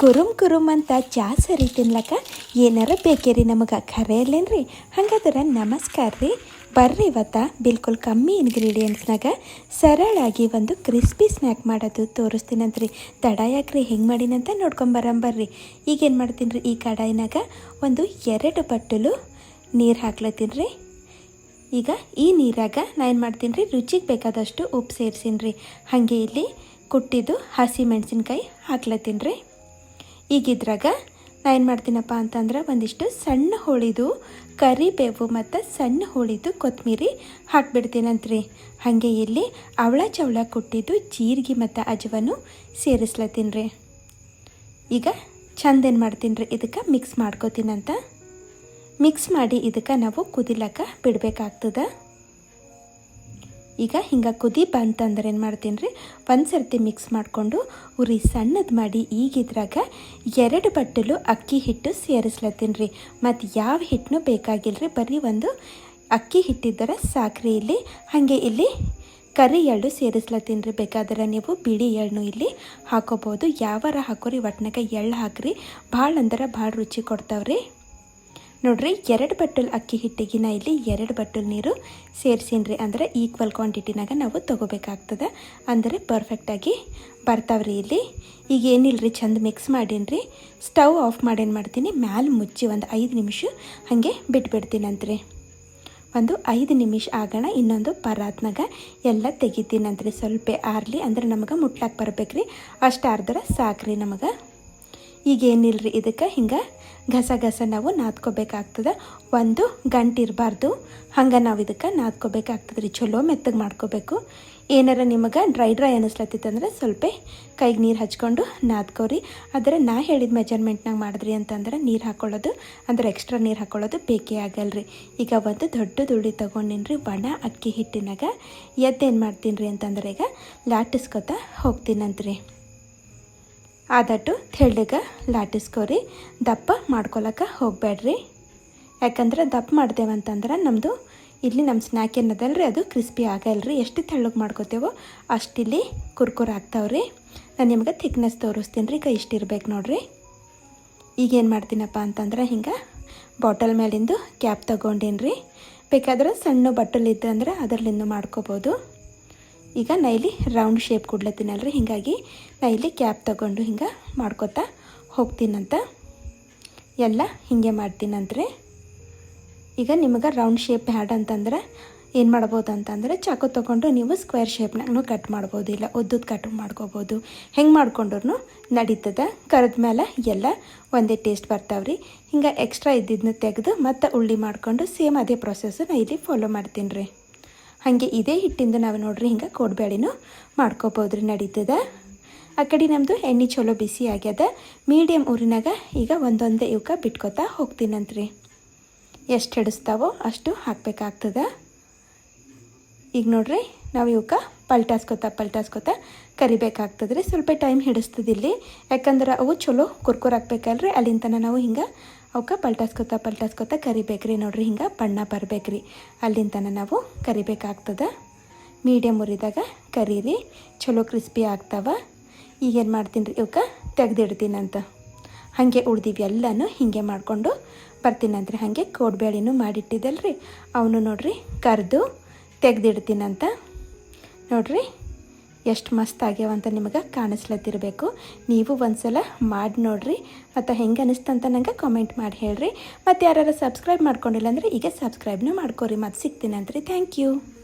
ಕುರುಮ್ ಕುರುಮ್ ಅಂತ ಚಾ ಸರಿ ತಿನ್ಲಕ್ಕ? ಏನಾರ ಬೇಕೇರಿ ನಮಗೆ? ಖರೆ ರೀ ಹಂಗಾದ್ರೆ ನಮಸ್ಕಾರ ರೀ. ಬರ್ರಿ ಇವತ್ತ ಬಿಲ್ಕುಲ್ ಕಮ್ಮಿ ಇನ್ಗ್ರೀಡಿಯೆಂಟ್ಸ್ನಾಗ ಸರಳಾಗಿ ಒಂದು ಕ್ರಿಸ್ಪಿ ಸ್ನ್ಯಾಕ್ ಮಾಡೋದು ತೋರಿಸ್ತೀನಂತ್ರಿ. ತಡ ಯಾಕ್ರಿ ಹೆಂಗೆ ಮಾಡಿನಂತ ನೋಡ್ಕೊಂಬರಂಬರ್ರಿ ಈಗೇನು ಮಾಡ್ತೀನಿ ರೀ ಈ ಕಡಾಯಿನಾಗ ಒಂದು ಎರಡು ಬಟ್ಟಲು ನೀರು ಹಾಕ್ಲತ್ತೀನಿ ರೀ ಈಗ ಈ ನೀರಾಗ ನಾನು ಏನು ಮಾಡ್ತೀನಿ ರೀ ರುಚಿಗೆ ಬೇಕಾದಷ್ಟು ಉಪ್ಪು ಸೇರ್ಸೀನಿ ರೀ ಹಾಗೆ ಇಲ್ಲಿ ಕುಟ್ಟಿದ್ದು ಹಸಿ ಮೆಣಸಿನ್ಕಾಯಿ ಹಾಕ್ಲತ್ತೀನಿ ರೀ ಈಗ ಇದ್ರಾಗ ನಾ ಏನು ಮಾಡ್ತೀನಪ್ಪ ಅಂತಂದ್ರೆ ಒಂದಿಷ್ಟು ಸಣ್ಣ ಹೋಳಿದು, ಕರಿಬೇವು ಮತ್ತು ಸಣ್ಣ ಹೋಳಿದು ಕೊತ್ತಂಬರಿ ಹಾಕ್ಬಿಡ್ತೀನಂತ್ರಿ. ಹಾಗೆ ಇಲ್ಲಿ ಅವಳ ಚವಳ ಕುಟ್ಟಿದ್ದು ಜೀರಿಗೆ ಮತ್ತು ಅಜವನ್ನು ಸೇರಿಸ್ಲತ್ತೀನಿ ರೀ ಈಗ ಚಂದ ಏನು ಮಾಡ್ತೀನಿ ರೀ ಇದಕ್ಕೆ ಮಿಕ್ಸ್ ಮಾಡ್ಕೋತೀನಂತ. ಮಿಕ್ಸ್ ಮಾಡಿ ಇದಕ್ಕೆ ನಾವು ಕುದಿಲಕ್ಕ ಬಿಡಬೇಕಾಗ್ತದೆ. ಈಗ ಹಿಂಗೆ ಕುದಿ ಬಂತಂದ್ರೆ ಏನು ಮಾಡ್ತೀನಿ ರೀ ಒಂದು ಸರ್ತಿ ಮಿಕ್ಸ್ ಮಾಡಿಕೊಂಡು ಉರಿ ಸಣ್ಣದು ಮಾಡಿ ಈಗಿದ್ರಾಗ ಎರಡು ಬಟ್ಟಲು ಅಕ್ಕಿ ಹಿಟ್ಟು ಸೇರಿಸ್ಲತ್ತೀನಿ ರೀ ಮತ್ತು ಯಾವ ಹಿಟ್ಟನ್ನು ಬೇಕಾಗಿಲ್ಲ ರೀ ಬರೀ ಒಂದು ಅಕ್ಕಿ ಹಿಟ್ಟಿದ್ದರ ಸಾಕ್ರಿ ಇಲ್ಲಿ. ಹಾಗೆ ಇಲ್ಲಿ ಕರಿ ಎಳ್ಳು ಸೇರಿಸ್ಲತ್ತೀನಿ ರೀ ಬೇಕಾದ್ರೆ ನೀವು ಬಿಳಿ ಎಳ್ಳು ಇಲ್ಲಿ ಹಾಕೋಬೋದು. ಯಾವಾರ ಹಾಕೋರಿ? ಒಟ್ನಾಗ ಎಳ್ಳು ಹಾಕ್ರಿ. ಭಾಳ ಅಂದ್ರೆ ಭಾಳ ರುಚಿ ಕೊಡ್ತಾವ್ರಿ. ನೋಡ್ರಿ, ಎರಡು ಬಟ್ಟಲು ಅಕ್ಕಿ ಹಿಟ್ಟಿಗೆ ನಾ ಇಲ್ಲಿ ಎರಡು ಬಟ್ಟಲು ನೀರು ಸೇರಿಸಿನ್ರಿ. ಅಂದರೆ ಈಕ್ವಲ್ ಕ್ವಾಂಟಿಟಿನಾಗ ನಾವು ತೊಗೋಬೇಕಾಗ್ತದೆ. ಅಂದರೆ ಪರ್ಫೆಕ್ಟಾಗಿ ಬರ್ತಾವ್ರಿ ಇಲ್ಲಿ. ಈಗ ಏನಿಲ್ಲರಿ ಚಂದ ಮಿಕ್ಸ್ ಮಾಡೀನಿ ಸ್ಟವ್ ಆಫ್ ಮಾಡೇನು ಮಾಡ್ತೀನಿ. ಮ್ಯಾಲೆ ಮುಚ್ಚಿ ಒಂದು ಐದು ನಿಮಿಷ ಹಾಗೆ ಬಿಟ್ಬಿಡ್ತೀನಂತ್ರಿ. ಒಂದು ಐದು ನಿಮಿಷ ಆಗೋಣ, ಇನ್ನೊಂದು ಪರಾತ್ನಾಗ ಎಲ್ಲ ತೆಗಿತೀನಂತ್ರಿ. ಸ್ವಲ್ಪ ಆರ್ಲಿ ಅಂದ್ರೆ ನಮಗೆ ಮುಟ್ಲಾಕ್ ಬರ್ಬೇಕ್ರಿ. ಅಷ್ಟು ಆರ್ದ್ರೆ ಸಾಕ್ರಿ ನಮಗೆ. ಈಗ ಏನಿಲ್ಲ ಇದಕ್ಕೆ? ಹಿಂಗೆ ಘಸ ಘಸ ನಾವು ನಾದ್ಕೋಬೇಕಾಗ್ತದೆ. ಒಂದು ಗಂಟು ಇರಬಾರ್ದು. ಹಂಗೆ ನಾವು ಇದಕ್ಕೆ ನಾದ್ಕೋಬೇಕಾಗ್ತದೆ ರೀ ಚಲೋ ಮೆತ್ತಗೆ ಮಾಡ್ಕೋಬೇಕು. ಏನಾರ ನಿಮಗೆ ಡ್ರೈ ಡ್ರೈ ಅನ್ನಿಸ್ಲತ್ತಿತ್ತಂದ್ರೆ ಸ್ವಲ್ಪ ಕೈಗೆ ನೀರು ಹಚ್ಕೊಂಡು ನಾದ್ಕೋರಿ. ಆದರೆ ನಾ ಹೇಳಿದ ಮೆಜರ್ಮೆಂಟ್ನಾಗ ಮಾಡಿದ್ರಿ ಅಂತಂದ್ರೆ ನೀರು ಹಾಕ್ಕೊಳ್ಳೋದು ಅಂದ್ರೆ ಎಕ್ಸ್ಟ್ರಾ ನೀರು ಹಾಕ್ಕೊಳ್ಳೋದು ಬೇಕೇ ಆಗಲ್ರಿ. ಈಗ ಒಂದು ದೊಡ್ಡ ದುಡಿ ತೊಗೊಂಡಿನ್ರಿ ಬಣ ಅಕ್ಕಿ ಹಿಟ್ಟಿನಾಗ. ಎದ್ದೇನು ಮಾಡ್ತೀನಿ ರೀ ಅಂತಂದ್ರೆ ಈಗ ಲಾಟಿಸ್ಕೊತಾ ಹೋಗ್ತೀನಂತ್ರಿ. ಆದಟ್ಟು ತೆಳ್ಳಗೆ ಲಾಟಿಸ್ಕೋರಿ. ದಪ್ಪ ಮಾಡ್ಕೊಳಕ್ಕೆ ಹೋಗಬೇಡ್ರಿ ಯಾಕಂದ್ರೆ ದಪ್ಪ ಮಾಡ್ದೇವಂತಂದ್ರೆ ನಮ್ಮದು ಇಲ್ಲಿ ನಮ್ಮ ಸ್ನ್ಯಾಕ್ ಏನದಲ್ರಿ, ಅದು ಕ್ರಿಸ್ಪಿ ಆಗಲ್ರಿ. ಎಷ್ಟು ತೆಳ್ಳಗೆ ಮಾಡ್ಕೋತೇವೋ ಅಷ್ಟಿಲ್ಲಿ ಕುರ್ಕುರ್ ಆಗ್ತಾವ್ರಿ ನಾನು ನಿಮ್ಗೆ ಥಿಕ್ನೆಸ್ ತೋರಿಸ್ತೀನಿ ರೀ ಈಗ ಇಷ್ಟಿರ್ಬೇಕು ನೋಡ್ರಿ. ಈಗೇನು ಮಾಡ್ತೀನಪ್ಪ ಅಂತಂದ್ರೆ ಹಿಂಗೆ ಬಾಟಲ್ ಮೇಲಿಂದು ಕ್ಯಾಪ್ ತೊಗೊಂಡೇನ್ರಿ. ಬೇಕಾದ್ರೆ ಸಣ್ಣ ಬಟ್ಟಲ್ ಇದ್ದಂದ್ರೆ ಅದರಲ್ಲಿಂದ ಮಾಡ್ಕೋಬೋದು. ಈಗ ನಾ ಇಲ್ಲಿ ರೌಂಡ್ ಶೇಪ್ ಕೊಡ್ಲತ್ತೀನಲ್ರಿ ಹೀಗಾಗಿ ನಾ ಇಲ್ಲಿ ಕ್ಯಾಪ್ ತಗೊಂಡು ಹಿಂಗೆ ಮಾಡ್ಕೊತಾ ಹೋಗ್ತೀನಂತ. ಎಲ್ಲ ಹೀಗೆ ಮಾಡ್ತೀನಂತ್ರಿ. ಈಗ ನಿಮಗೆ ರೌಂಡ್ ಶೇಪ್ ಹ್ಯಾಡ್ ಅಂತಂದ್ರೆ ಏನು ಮಾಡ್ಬೋದು ಅಂತಂದರೆ ಚಾಕು ತೊಗೊಂಡು ನೀವು ಸ್ಕ್ವೇರ್ ಶೇಪ್ನಾಗೂ ಕಟ್ ಮಾಡ್ಬೋದು, ಇಲ್ಲ ಉದ್ದದ ಕಟ್ ಮಾಡ್ಕೋಬೋದು. ಹೆಂಗೆ ಮಾಡ್ಕೊಂಡ್ರು ನಡೀತದೆ. ಕರೆದ ಮೇಲೆ ಎಲ್ಲ ಒಂದೇ ಟೇಸ್ಟ್ ಬರ್ತಾವ್ರಿ. ಹಿಂಗೆ ಎಕ್ಸ್ಟ್ರಾ ಇದ್ದಿದ್ದನ್ನ ತೆಗೆದು ಮತ್ತೆ ಉಳ್ಳಿ ಮಾಡಿಕೊಂಡು ಸೇಮ್ ಅದೇ ಪ್ರೊಸೆಸ್ಸು ಇಲ್ಲಿ ಫಾಲೋ ಮಾಡ್ತೀನಿ ರೀ ಹಾಗೆ ಇದೇ ಹಿಟ್ಟಿಂದ ನಾವು ನೋಡ್ರಿ ಹಿಂಗೆ ಕೋಡ್ಬೇಳೆನೂ ಮಾಡ್ಕೋಬೋದ್ರಿ, ನಡೀತದೆ. ಆ ಕಡೆ ನಮ್ಮದು ಎಣ್ಣೆ ಚಲೋ ಬಿಸಿ ಆಗ್ಯದ. ಮೀಡಿಯಮ್ ಊರಿನಾಗ ಈಗ ಒಂದೊಂದೇ ಇವಕ್ಕೆ ಬಿಟ್ಕೋತಾ ಹೋಗ್ತೀನಂತ್ರಿ. ಎಷ್ಟು ಹಿಡಿಸ್ತಾವೋ ಅಷ್ಟು ಹಾಕ್ಬೇಕಾಗ್ತದೆ. ಈಗ ನೋಡ್ರಿ, ನಾವು ಇವಕ್ಕೆ ಪಲ್ಟಾಸ್ಕೊತಾ ಪಲ್ಟಾಸ್ಕೊತಾ ಕರಿಬೇಕಾಗ್ತದ್ರಿ. ಸ್ವಲ್ಪ ಟೈಮ್ ಹಿಡಿಸ್ತದಿಲ್ಲಿ ಯಾಕಂದ್ರೆ ಅವು ಚಲೋ ಕುರ್ಕುರ್ ಹಾಕ್ಬೇಕಲ್ರಿ ಅಲ್ಲಿಂದ ನಾವು ಹಿಂಗೆ ಅವಕ್ಕೆ ಪಲ್ಟಾಸ್ಕೊತಾ ಪಲ್ಟಾಸ್ಕೊತಾ ಕರಿಬೇಕ್ರಿ ನೋಡ್ರಿ. ಹಿಂಗೆ ಬಣ್ಣ ಬರ್ಬೇಕ್ರಿ. ಅಲ್ಲಿಂದ ನಾವು ಕರಿಬೇಕಾಗ್ತದೆ. ಮೀಡಿಯಮ್ ಉರಿದಾಗ ಕರೀರಿ. ಚಲೋ ಕ್ರಿಸ್ಪಿ ಆಗ್ತಾವ. ಈಗೇನು ಮಾಡ್ತೀನಿ ರೀ ಇವಕ್ಕೆ ತೆಗೆದಿಡ್ತೀನಂತ. ಹಾಗೆ ಉಳ್ದಿವಿ ಎಲ್ಲನೂ ಹೀಗೆ ಮಾಡಿಕೊಂಡು ಬರ್ತೀನಂತ್ರಿ. ಹಾಗೆ ಕೋಡ್ಬೇಳೆನೂ ಮಾಡಿಟ್ಟಿದ್ದಲ್ರಿ. ಅವನು ನೋಡ್ರಿ ಕರೆದು ತೆಗ್ದಿಡ್ತೀನಂತ ನೋಡ್ರಿ, ಎಷ್ಟು ಮಸ್ತ್ ಆಗ್ಯಾವಂತ ನಿಮಗೆ ಕಾಣಿಸ್ಲತ್ತಿರಬೇಕು. ನೀವು ಒಂದ್ಸಲ ಮಾಡಿ ನೋಡ್ರಿ, ಮತ್ತು ಹೆಂಗೆ ಅನಿಸ್ತಂತ ನಂಗೆ ಕಾಮೆಂಟ್ ಮಾಡಿ ಹೇಳ್ರಿ. ಮತ್ತು ಯಾರು ಸಬ್ಸ್ಕ್ರೈಬ್ ಮಾಡ್ಕೊಂಡಿಲ್ಲ ಅಂದರೆ ಈಗ ಸಬ್ಸ್ಕ್ರೈಬ್ನೂ ಮಾಡ್ಕೊರಿ, ಮತ್ತು ಸಿಗ್ತೀನಂತ್ರಿ. Thank you